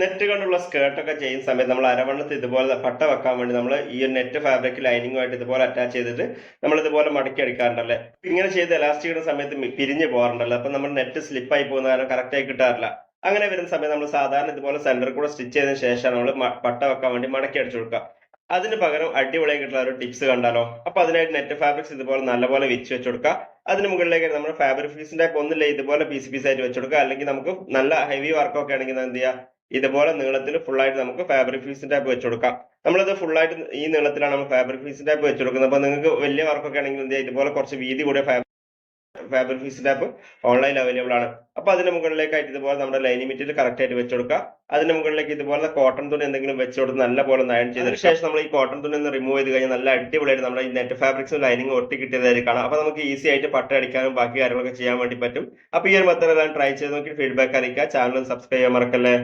Net കൊണ്ടുള്ള സ്കേർട്ടൊക്കെ ചെയ്യുന്ന സമയത്ത് നമ്മൾ അരവണ്ണത്ത് ഇതുപോലെ പട്ട വെക്കാൻ വേണ്ടി നമ്മൾ ഈ ഒരു നെറ്റ് ഫാബ്രിക് ലൈനിങ്ങുമായിട്ട് ഇതുപോലെ അറ്റാച്ച് ചെയ്തിട്ട് നമ്മൾ ഇതുപോലെ മടക്കി അടിക്കാറുണ്ടല്ലേ? ഇങ്ങനെ ചെയ്ത് ഇടുന്ന സമയത്ത് പിരിഞ്ഞു പോകാറുണ്ടല്ലോ. അപ്പൊ നമ്മൾ നെറ്റ് സ്ലിപ്പായി പോകുന്ന കാരണം കറക്റ്റ് ആയി കിട്ടാറില്ല. അങ്ങനെ വരുന്ന സമയത്ത് നമ്മൾ സാധാരണ ഇതുപോലെ സെന്റർ കൂടെ സ്റ്റിച്ച് ചെയ്തതിന് ശേഷം നമ്മൾ പട്ട വെക്കാൻ വേണ്ടി മടക്കി അടിച്ചു കൊടുക്കുക. അതിന് പകരം അടിപൊളിയായി കിട്ടുന്ന ഒരു ടിപ്സ് കണ്ടാലോ? അപ്പൊ അതിനായിട്ട് നെറ്റ് ഫാബ്രിക്സ് ഇതുപോലെ നല്ലപോലെ വിരിച്ചു വെച്ച് കൊടുക്കുക. അതിന് മുകളിലേക്ക് നമ്മൾ ഫാബ്രിക് ഫീസിന്റെ ഒന്നില്ല ഇതുപോലെ പീസ് പീസ് ആയിട്ട് വെച്ചുകൊടുക്കുക അല്ലെങ്കിൽ നമുക്ക് നല്ല ഹെവി വർക്കൊക്കെ ആണെങ്കിൽ എന്ത് ചെയ്യുക? ഇതുപോലെ നീളത്തിൽ ഫുൾ ആയിട്ട് നമുക്ക് ഫാബ്രിക് ഫീസ് ടാപ്പ് വെച്ച് കൊടുക്കാം. നമ്മളിത് ഫുൾ ആയിട്ട് ഈ നീളത്തിലാണ് നമ്മൾ ഫാബ്രിക് ഫീസ് ടാപ്പ് വെച്ച് കൊടുക്കുന്നത്. അപ്പൊ നിങ്ങൾക്ക് വലിയ വർക്കൊക്കെ ആണെങ്കിൽ ഇതുപോലെ കുറച്ച് വീതി കൂടിയ fabric fuse tape online available ആണ്. അപ്പോൾ അതിന് മുകളിലേക്കായിട്ട് ഇതുപോലെ നമ്മുടെ ലൈനിങ് മെറ്റീരിയൽ കറക്റ്റ് ആയിട്ട് വെച്ച് കൊടുക്കുക. അതിന് മുകളിലേക്ക് ഇതുപോലെ കോട്ടൺ തുണി എന്തെങ്കിലും വെച്ച് കൊടുത്ത് നല്ല പോലെ നയൻ ചെയ്തതിന് ശേഷം നമ്മൾ ഈ കോട്ടൺ തുണി ഒന്ന് റിമൂവ് ചെയ്ത് കഴിഞ്ഞാൽ നല്ല അടിപൊളിയായിട്ട് നമ്മുടെ ഈ നെറ്റ് ഫാബ്രിക്സും ലൈനിങ് ഒട്ടി കിട്ടിയതായിരിക്കും കാണാം. അപ്പൊ നമുക്ക് ഈസി ആയിട്ട് പട്ട അടിക്കാനും ബാക്കി കാര്യങ്ങളൊക്കെ ചെയ്യാൻ വേണ്ടി പറ്റും. അപ്പോൾ ഈ ഒരു മെത്തേഡ് എല്ലാം ട്രൈ ചെയ്ത് നോക്കി ഫീഡ്ബാക്ക് അറിയിക്കുക. ചാനൽ സബ്സ്ക്രൈബ് ചെയ്യാൻ മറക്കല്ലേ.